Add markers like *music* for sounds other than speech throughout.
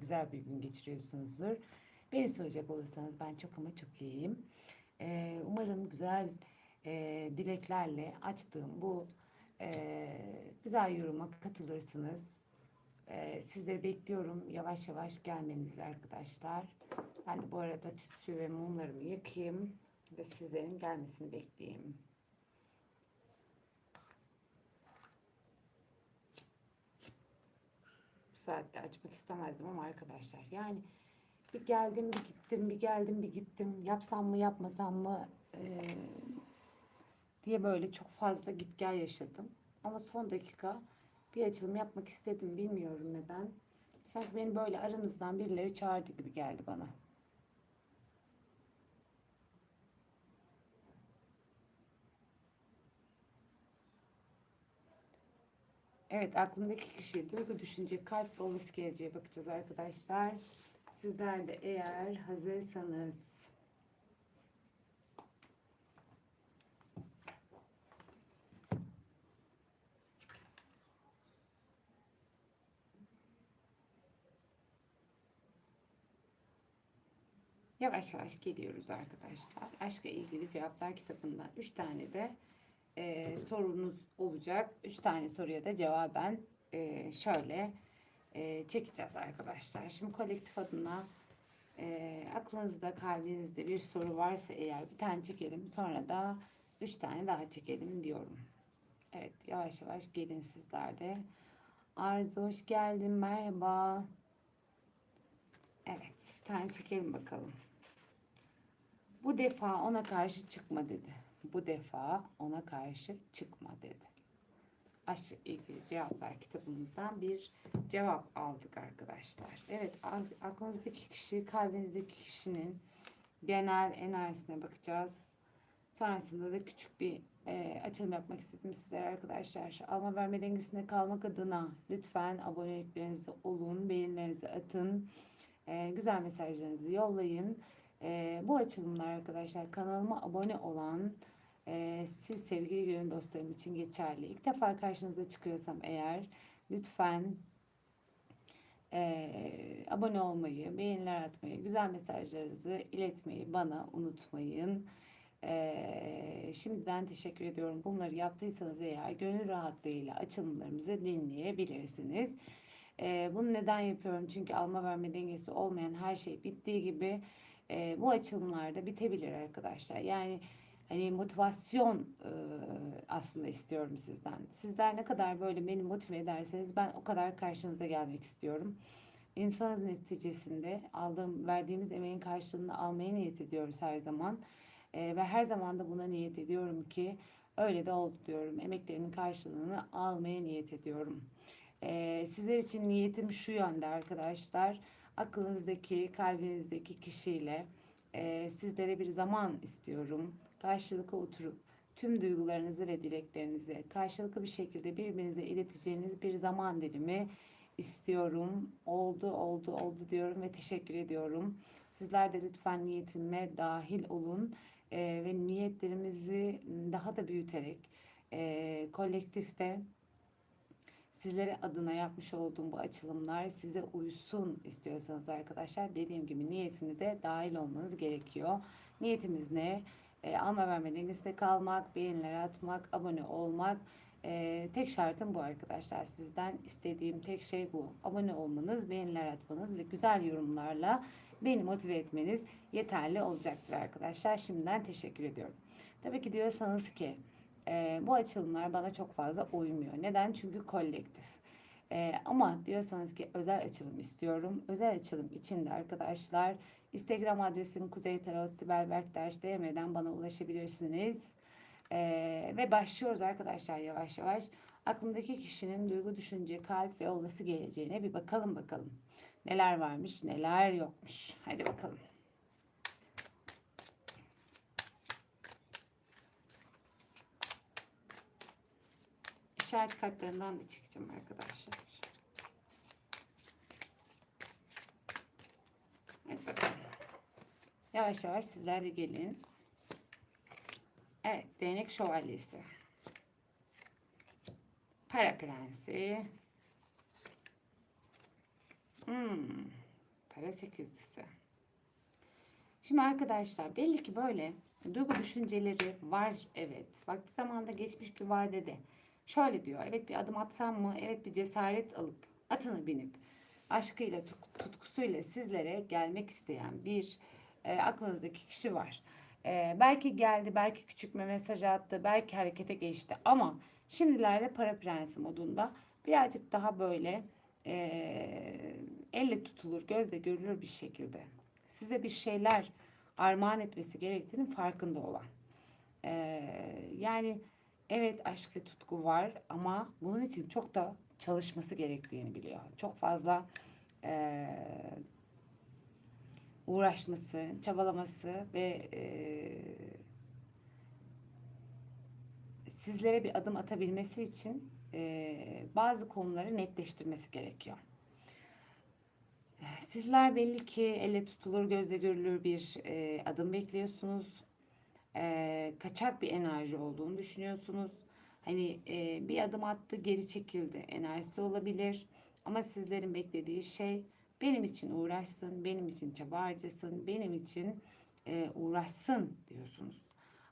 güzel bir gün geçiriyorsunuzdur. Beni soracak olursanız ben çok ama çok iyiyim. Ee, umarım güzel e, dileklerle açtığım bu e, güzel yoruma katılırsınız. Ee, sizleri bekliyorum. Yavaş yavaş gelmenizi arkadaşlar. Ben de bu arada tütsü ve mumlarımı yakayım ve sizlerin gelmesini bekleyeyim. Saatte açmak istemezdim ama arkadaşlar yani bir geldim bir gittim bir geldim bir gittim yapsam mı yapmasam mı eee, diye böyle çok fazla git gel yaşadım. Ama son dakika bir açılım yapmak istedim bilmiyorum neden. Sanki beni böyle aranızdan birileri çağırdı gibi geldi bana. Evet aklımdaki kişi duygu düşünce kalp ve olası geleceğe bakacağız arkadaşlar. Sizler de eğer hazırsanız Yavaş yavaş geliyoruz arkadaşlar. Aşkla ilgili cevaplar kitabından 3 tane de e, sorunuz olacak. 3 tane soruya da cevaben e, şöyle e, çekeceğiz arkadaşlar. Şimdi kolektif adına e, aklınızda kalbinizde bir soru varsa eğer bir tane çekelim. Sonra da 3 tane daha çekelim diyorum. Evet yavaş yavaş gelin sizler de. Arzu hoş geldin merhaba. Evet bir tane çekelim bakalım. Bu defa ona karşı çıkma dedi. Bu defa ona karşı çıkma dedi. Aşk ilgili cevaplar kitabımızdan bir cevap aldık arkadaşlar. Evet aklınızdaki kişi, kalbinizdeki kişinin genel enerjisine bakacağız. Sonrasında da küçük bir e, açılım yapmak istedim sizlere arkadaşlar. Alma verme dengesinde kalmak adına lütfen aboneliklerinizi olun, beğenilerinizi atın. E, güzel mesajlarınızı yollayın. E, bu açılımlar arkadaşlar kanalıma abone olan e, siz sevgili gönül dostlarım için geçerli. İlk defa karşınıza çıkıyorsam eğer lütfen e, abone olmayı, beğeniler atmayı, güzel mesajlarınızı iletmeyi bana unutmayın. E, şimdiden teşekkür ediyorum. Bunları yaptıysanız eğer gönül rahatlığıyla açılımlarımızı dinleyebilirsiniz. E, bunu neden yapıyorum? Çünkü alma verme dengesi olmayan her şey bittiği gibi e, bu açılımlarda bitebilir arkadaşlar. Yani hani motivasyon e, aslında istiyorum sizden. Sizler ne kadar böyle beni motive ederseniz ben o kadar karşınıza gelmek istiyorum. İnsanız neticesinde aldığım, verdiğimiz emeğin karşılığını almaya niyet ediyoruz her zaman. E, ve her zaman da buna niyet ediyorum ki öyle de oldu diyorum. Emeklerimin karşılığını almaya niyet ediyorum. E, sizler için niyetim şu yönde arkadaşlar. Aklınızdaki, kalbinizdeki kişiyle e, sizlere bir zaman istiyorum. Karşılıklı oturup tüm duygularınızı ve dileklerinizi karşılıklı bir şekilde birbirinize ileteceğiniz bir zaman dilimi istiyorum. Oldu, oldu, oldu diyorum ve teşekkür ediyorum. Sizler de lütfen niyetime dahil olun e, ve niyetlerimizi daha da büyüterek e, kolektifte sizlere adına yapmış olduğum bu açılımlar size uysun istiyorsanız arkadaşlar dediğim gibi niyetimize dahil olmanız gerekiyor. Niyetimiz ne? E, alma verme dengesinde kalmak, beğeniler atmak, abone olmak. E, tek şartım bu arkadaşlar. Sizden istediğim tek şey bu. Abone olmanız, beğeniler atmanız ve güzel yorumlarla beni motive etmeniz yeterli olacaktır arkadaşlar. Şimdiden teşekkür ediyorum. Tabii ki diyorsanız ki e, bu açılımlar bana çok fazla uymuyor. Neden? Çünkü kolektif. E, ama diyorsanız ki özel açılım istiyorum. Özel açılım için de arkadaşlar Instagram adresim Kuzey Tarot Sibel Berktaş DM'den bana ulaşabilirsiniz. E, ve başlıyoruz arkadaşlar yavaş yavaş. Aklımdaki kişinin duygu, düşünce, kalp ve olası geleceğine bir bakalım bakalım. Neler varmış, neler yokmuş. Hadi bakalım. İşaret kartlarından da çekeceğim arkadaşlar. Hadi bakalım. Yavaş yavaş sizler de gelin. Evet, değnek şövalyesi. Para prensi. Hmm, Kara sekizlisi. Şimdi arkadaşlar belli ki böyle duygu düşünceleri var evet. Vakti zamanda geçmiş bir vadede. Şöyle diyor evet bir adım atsam mı? Evet bir cesaret alıp atını binip aşkıyla tut- tutkusuyla sizlere gelmek isteyen bir e, aklınızdaki kişi var. E, belki geldi, belki küçük bir mesaj attı, belki harekete geçti ama şimdilerde para prensi modunda birazcık daha böyle e, elle tutulur, gözle görülür bir şekilde size bir şeyler armağan etmesi gerektiğinin farkında olan. E, yani evet aşk ve tutku var ama bunun için çok da çalışması gerektiğini biliyor. Çok fazla e, uğraşması, çabalaması ve e, sizlere bir adım atabilmesi için e, bazı konuları netleştirmesi gerekiyor. Sizler belli ki elle tutulur, gözle görülür bir e, adım bekliyorsunuz. E, kaçak bir enerji olduğunu düşünüyorsunuz. Hani e, bir adım attı, geri çekildi enerjisi olabilir. Ama sizlerin beklediği şey benim için uğraşsın, benim için çaba harcasın, benim için e, uğraşsın diyorsunuz.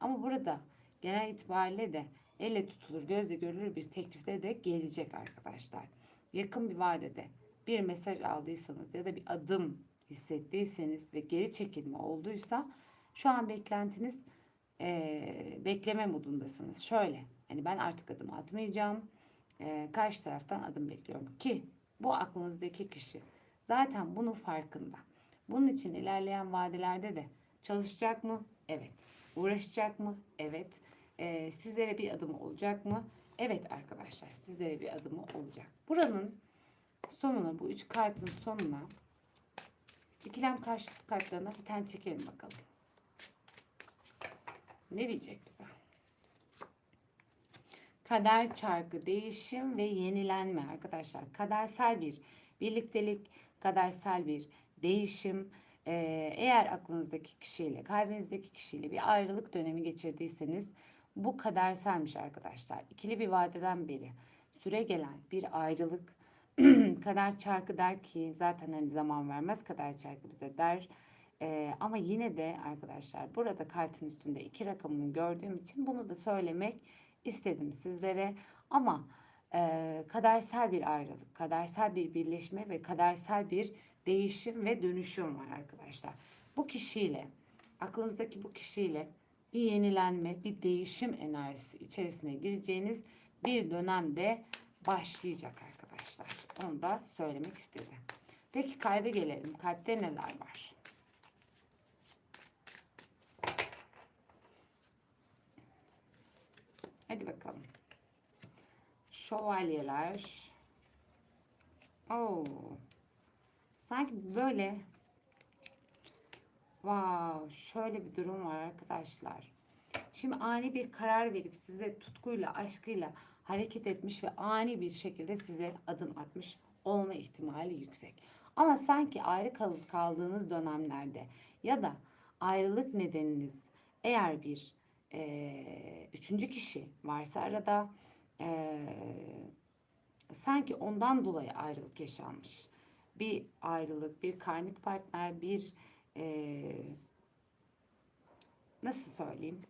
Ama burada genel itibariyle de elle tutulur, gözle görülür bir teklifte de gelecek arkadaşlar. Yakın bir vadede bir mesaj aldıysanız ya da bir adım hissettiyseniz ve geri çekilme olduysa şu an beklentiniz e, bekleme modundasınız. Şöyle hani ben artık adım atmayacağım. E, karşı taraftan adım bekliyorum ki bu aklınızdaki kişi zaten bunun farkında. Bunun için ilerleyen vadelerde de çalışacak mı? Evet. Uğraşacak mı? Evet. E, sizlere bir adım olacak mı? Evet arkadaşlar sizlere bir adımı olacak. Buranın sonuna bu üç kartın sonuna ikilem karşıtı kartlarına bir tane çekelim bakalım. Ne diyecek bize? Kader çarkı, değişim ve yenilenme arkadaşlar. Kadersel bir birliktelik, kadersel bir değişim. Ee, eğer aklınızdaki kişiyle, kalbinizdeki kişiyle bir ayrılık dönemi geçirdiyseniz bu kaderselmiş arkadaşlar. İkili bir vadeden beri süre gelen bir ayrılık, *clears throat* kader çarkı der ki zaten hani zaman vermez kader çarkı bize der. Ee, ama yine de arkadaşlar burada kartın üstünde iki rakamını gördüğüm için bunu da söylemek istedim sizlere. Ama e, kadersel bir ayrılık, kadersel bir birleşme ve kadersel bir değişim ve dönüşüm var arkadaşlar. Bu kişiyle, aklınızdaki bu kişiyle bir yenilenme, bir değişim enerjisi içerisine gireceğiniz bir dönemde başlayacak arkadaşlar. Onu da söylemek istedim. Peki kalbe gelelim. Kalpte neler var? Hadi bakalım. Şövalyeler. Oo. Sanki böyle Wow, şöyle bir durum var arkadaşlar. Şimdi ani bir karar verip size tutkuyla, aşkıyla hareket etmiş ve ani bir şekilde size adım atmış olma ihtimali yüksek. Ama sanki ayrı kal- kaldığınız dönemlerde ya da ayrılık nedeniniz eğer bir e, üçüncü kişi varsa arada e, sanki ondan dolayı ayrılık yaşanmış. Bir ayrılık, bir karmik partner, bir e, nasıl söyleyeyim?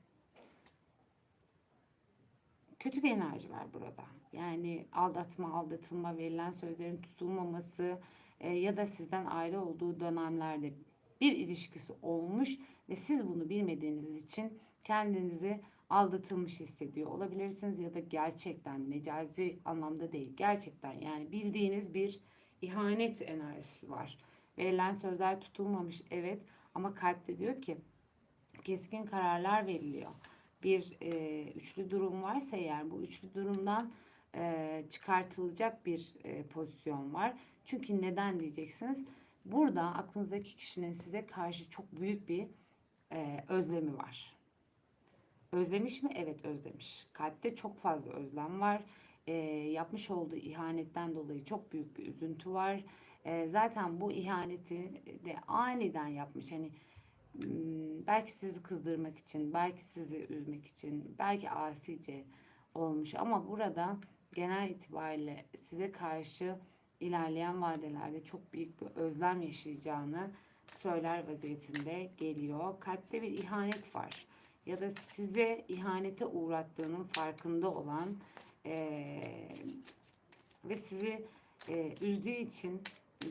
Kötü bir enerji var burada. Yani aldatma, aldatılma, verilen sözlerin tutulmaması e, ya da sizden ayrı olduğu dönemlerde bir ilişkisi olmuş ve siz bunu bilmediğiniz için kendinizi aldatılmış hissediyor olabilirsiniz ya da gerçekten mecazi anlamda değil gerçekten yani bildiğiniz bir ihanet enerjisi var. Verilen sözler tutulmamış evet ama kalpte diyor ki keskin kararlar veriliyor. Bir e, üçlü durum varsa eğer bu üçlü durumdan e, çıkartılacak bir e, pozisyon var. Çünkü neden diyeceksiniz? Burada aklınızdaki kişinin size karşı çok büyük bir e, özlemi var. Özlemiş mi? Evet özlemiş. Kalpte çok fazla özlem var. E, yapmış olduğu ihanetten dolayı çok büyük bir üzüntü var. E, zaten bu ihaneti de aniden yapmış. Hani m, belki sizi kızdırmak için, belki sizi üzmek için, belki asice olmuş. Ama burada genel itibariyle size karşı ilerleyen vadelerde çok büyük bir özlem yaşayacağını söyler vaziyetinde geliyor. Kalpte bir ihanet var. Ya da size ihanete uğrattığının farkında olan eee, ve sizi eee, üzdüğü için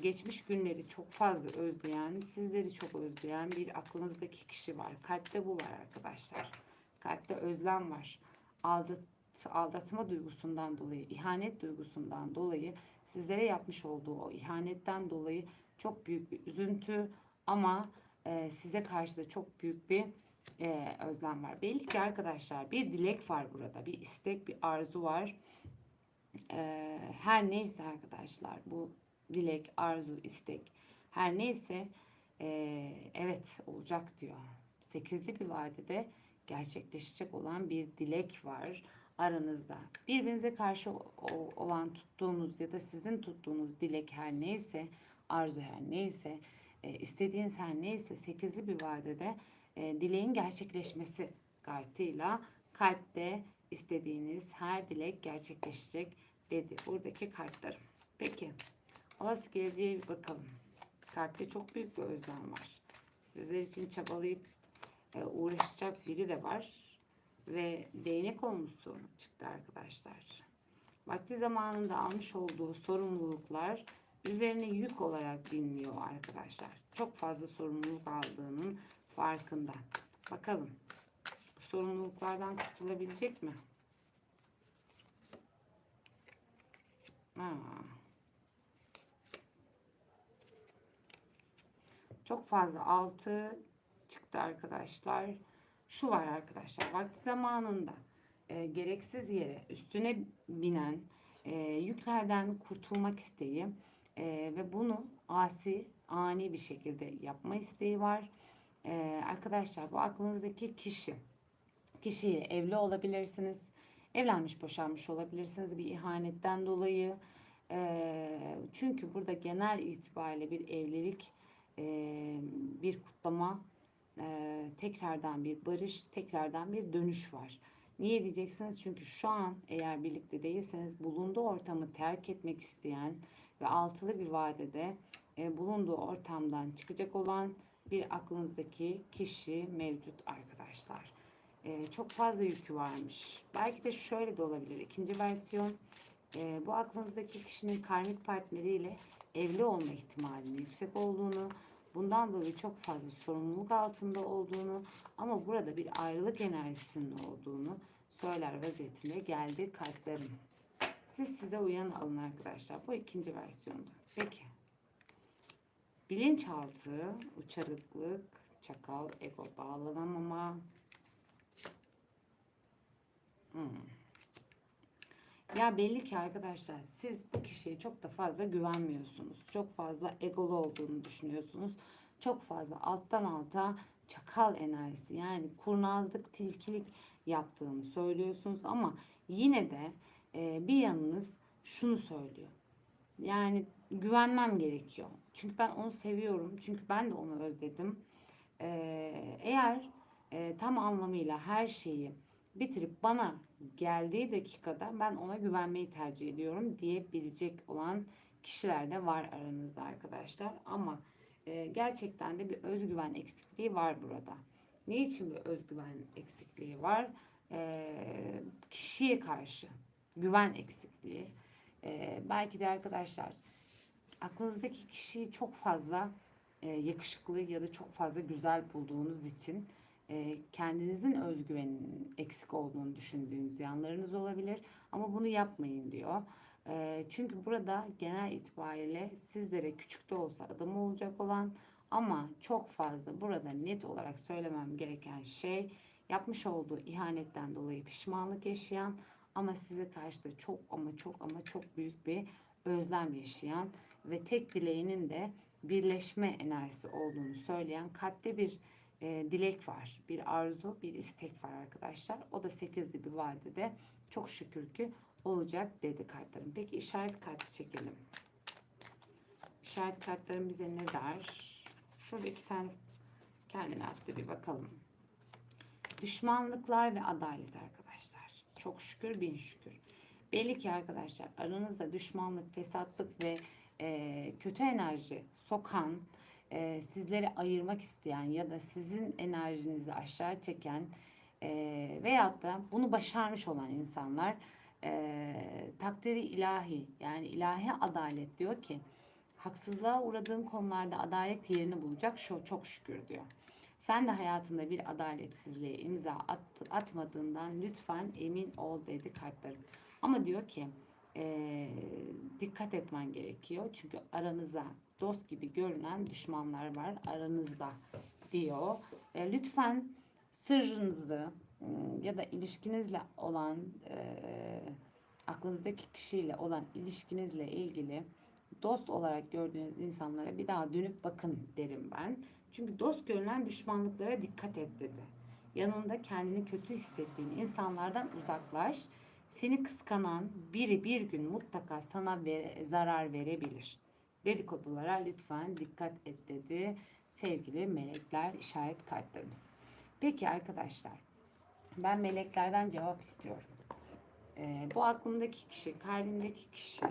geçmiş günleri çok fazla özleyen, sizleri çok özleyen bir aklınızdaki kişi var. Kalpte bu var arkadaşlar. Kalpte özlem var. Aldat, aldatma duygusundan dolayı, ihanet duygusundan dolayı sizlere yapmış olduğu o ihanetten dolayı çok büyük bir üzüntü ama e, size karşı da çok büyük bir e, özlem var. Belli ki arkadaşlar bir dilek var burada, bir istek, bir arzu var. E, her neyse arkadaşlar bu dilek, arzu, istek her neyse e, evet olacak diyor. Sekizli bir vadede gerçekleşecek olan bir dilek var aranızda. Birbirinize karşı olan tuttuğunuz ya da sizin tuttuğunuz dilek her neyse, arzu her neyse, e, istediğiniz her neyse sekizli bir vadede e, dileğin gerçekleşmesi kartıyla kalpte istediğiniz her dilek gerçekleşecek dedi buradaki kartlarım. Peki olası geleceğe bir bakalım. Kalpte çok büyük bir özlem var. Sizler için çabalayıp e, uğraşacak biri de var. Ve değnek olmuşsu çıktı arkadaşlar. Vakti zamanında almış olduğu sorumluluklar üzerine yük olarak binmiyor arkadaşlar. Çok fazla sorumluluk aldığının farkında. Bakalım bu sorumluluklardan kurtulabilecek mi? Ha. Çok fazla altı çıktı arkadaşlar. Şu var arkadaşlar. Vakti zamanında e, gereksiz yere üstüne binen e, yüklerden kurtulmak isteği e, ve bunu asi, ani bir şekilde yapma isteği var. E, arkadaşlar bu aklınızdaki kişi. Kişiyle evli olabilirsiniz. Evlenmiş, boşanmış olabilirsiniz bir ihanetten dolayı. E, çünkü burada genel itibariyle bir evlilik, e, bir kutlama, e, tekrardan bir barış, tekrardan bir dönüş var. Niye diyeceksiniz? Çünkü şu an eğer birlikte değilseniz bulunduğu ortamı terk etmek isteyen ve altılı bir vadede e, bulunduğu ortamdan çıkacak olan bir aklınızdaki kişi mevcut arkadaşlar. E, çok fazla yükü varmış. Belki de şöyle de olabilir. İkinci versiyon e, bu aklınızdaki kişinin karmik partneriyle evli olma ihtimalinin yüksek olduğunu, bundan dolayı çok fazla sorumluluk altında olduğunu ama burada bir ayrılık enerjisinin olduğunu söyler vaziyetinde geldi kartlarım. Siz size uyan alın arkadaşlar. Bu ikinci versiyondu. Peki. Bilinçaltı, uçarıklık, çakal, ego bağlanamama. Hmm. Ya belli ki arkadaşlar siz bu kişiye çok da fazla güvenmiyorsunuz. Çok fazla egolu olduğunu düşünüyorsunuz. Çok fazla alttan alta çakal enerjisi yani kurnazlık, tilkilik yaptığını söylüyorsunuz ama yine de e, bir yanınız şunu söylüyor. Yani güvenmem gerekiyor. Çünkü ben onu seviyorum. Çünkü ben de onu özledim. Ee, eğer e, tam anlamıyla her şeyi bitirip bana geldiği dakikada ben ona güvenmeyi tercih ediyorum diyebilecek olan kişiler de var aranızda arkadaşlar. Ama e, gerçekten de bir özgüven eksikliği var burada. Ne için bir özgüven eksikliği var? E, kişiye karşı güven eksikliği. E, belki de arkadaşlar aklınızdaki kişiyi çok fazla e, yakışıklı ya da çok fazla güzel bulduğunuz için e, kendinizin özgüveninin eksik olduğunu düşündüğünüz yanlarınız olabilir. Ama bunu yapmayın diyor. E, çünkü burada genel itibariyle sizlere küçük de olsa adamı olacak olan ama çok fazla burada net olarak söylemem gereken şey yapmış olduğu ihanetten dolayı pişmanlık yaşayan ama size karşı da çok ama çok ama çok büyük bir özlem yaşayan ve tek dileğinin de birleşme enerjisi olduğunu söyleyen kalpte bir e, dilek var, bir arzu, bir istek var arkadaşlar. O da 8'li bir vadede çok şükür ki olacak dedi kartlarım. Peki işaret kartı çekelim. İşaret kartlarım bize ne der? Şurada iki tane kendine attı bir bakalım. Düşmanlıklar ve adalet arkadaşlar. Çok şükür bin şükür. Belli ki arkadaşlar aranızda düşmanlık, fesatlık ve e, kötü enerji sokan, e, sizleri ayırmak isteyen ya da sizin enerjinizi aşağı çeken e, veyahut da bunu başarmış olan insanlar e, takdiri ilahi yani ilahi adalet diyor ki haksızlığa uğradığın konularda adalet yerini bulacak şu çok şükür diyor. Sen de hayatında bir adaletsizliğe imza at, atmadığından lütfen emin ol dedi kartlarım. Ama diyor ki e, dikkat etmen gerekiyor. Çünkü aranızda dost gibi görünen düşmanlar var aranızda diyor. E, lütfen sırrınızı ya da ilişkinizle olan e, aklınızdaki kişiyle olan ilişkinizle ilgili dost olarak gördüğünüz insanlara bir daha dönüp bakın derim ben. Çünkü dost görünen düşmanlıklara dikkat et dedi. Yanında kendini kötü hissettiğin insanlardan uzaklaş. Seni kıskanan biri bir gün mutlaka sana vere- zarar verebilir. Dedikodulara lütfen dikkat et dedi sevgili melekler işaret kartlarımız. Peki arkadaşlar ben meleklerden cevap istiyorum. Ee, bu aklımdaki kişi, kalbimdeki kişi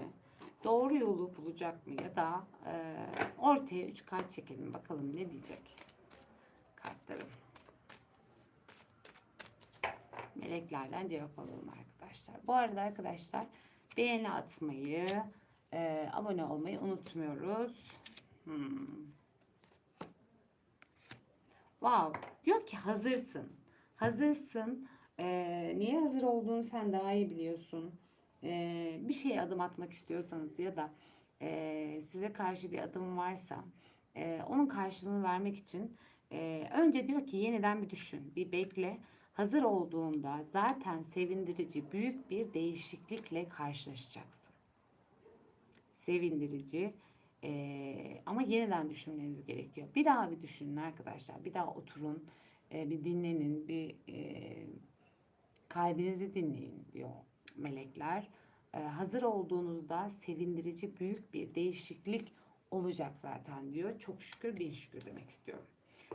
doğru yolu bulacak mı ya da e, ortaya üç kart çekelim bakalım ne diyecek kartlarım. Meleklerden cevap alalım arkadaşlar. Bu arada arkadaşlar beğeni atmayı, e, abone olmayı unutmuyoruz. Hmm. Wow. Diyor ki hazırsın. Hazırsın. Ee, niye hazır olduğunu sen daha iyi biliyorsun. Ee, bir şeye adım atmak istiyorsanız ya da e, size karşı bir adım varsa e, onun karşılığını vermek için e, önce diyor ki yeniden bir düşün, bir bekle. Hazır olduğunda zaten sevindirici büyük bir değişiklikle karşılaşacaksın. Sevindirici e, ama yeniden düşünmeniz gerekiyor. Bir daha bir düşünün arkadaşlar. Bir daha oturun, e, bir dinlenin, bir e, kalbinizi dinleyin diyor melekler. E, hazır olduğunuzda sevindirici büyük bir değişiklik olacak zaten diyor. Çok şükür bin şükür demek istiyorum.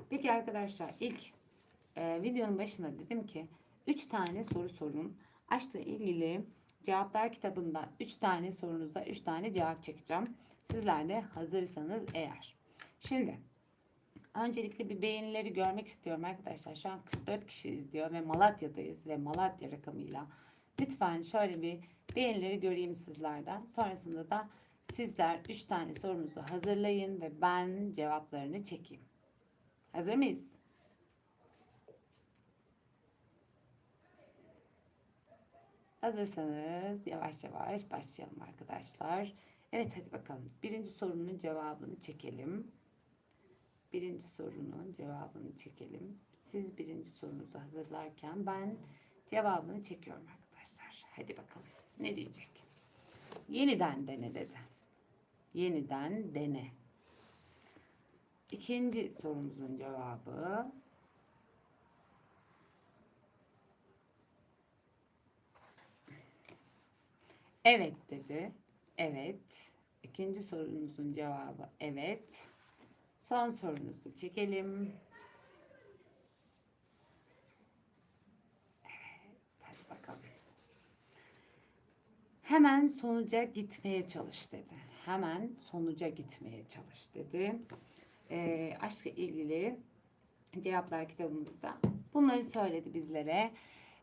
Peki arkadaşlar ilk e, videonun başında dedim ki 3 tane soru sorun. Aşkla ilgili cevaplar kitabından 3 tane sorunuza 3 tane cevap çekeceğim. Sizler de hazırsanız eğer. Şimdi öncelikle bir beğenileri görmek istiyorum arkadaşlar. Şu an 44 kişi izliyor ve Malatya'dayız ve Malatya rakamıyla. Lütfen şöyle bir beğenileri göreyim sizlerden. Sonrasında da sizler 3 tane sorunuzu hazırlayın ve ben cevaplarını çekeyim. Hazır mıyız? Hazırsanız yavaş yavaş başlayalım arkadaşlar. Evet hadi bakalım. Birinci sorunun cevabını çekelim. Birinci sorunun cevabını çekelim. Siz birinci sorunuzu hazırlarken ben cevabını çekiyorum arkadaşlar. Hadi bakalım. Ne diyecek? Yeniden dene dedi. Yeniden dene. İkinci sorumuzun cevabı Evet dedi. Evet. İkinci sorunuzun cevabı evet. Son sorunuzu çekelim. Evet, hadi bakalım. Hemen sonuca gitmeye çalış dedi. Hemen sonuca gitmeye çalış dedi. Ee, aşkla ilgili cevaplar kitabımızda bunları söyledi bizlere.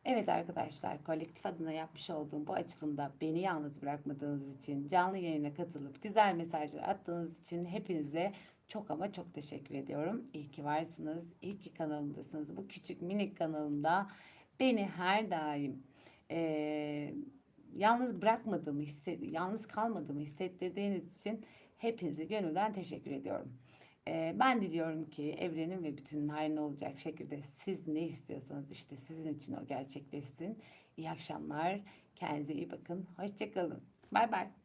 Evet arkadaşlar kolektif adına yapmış olduğum bu açılımda beni yalnız bırakmadığınız için canlı yayına katılıp güzel mesajlar attığınız için hepinize çok ama çok teşekkür ediyorum. İyi ki varsınız. İyi ki kanalımdasınız. Bu küçük minik kanalımda beni her daim eee yalnız bırakmadığımı, hisset, yalnız kalmadığımı hissettirdiğiniz için hepinize gönülden teşekkür ediyorum. Ee, ben diliyorum ki evrenin ve bütünün hayrına olacak şekilde siz ne istiyorsanız işte sizin için o gerçekleşsin. İyi akşamlar. Kendinize iyi bakın. Hoşçakalın. Bay bay.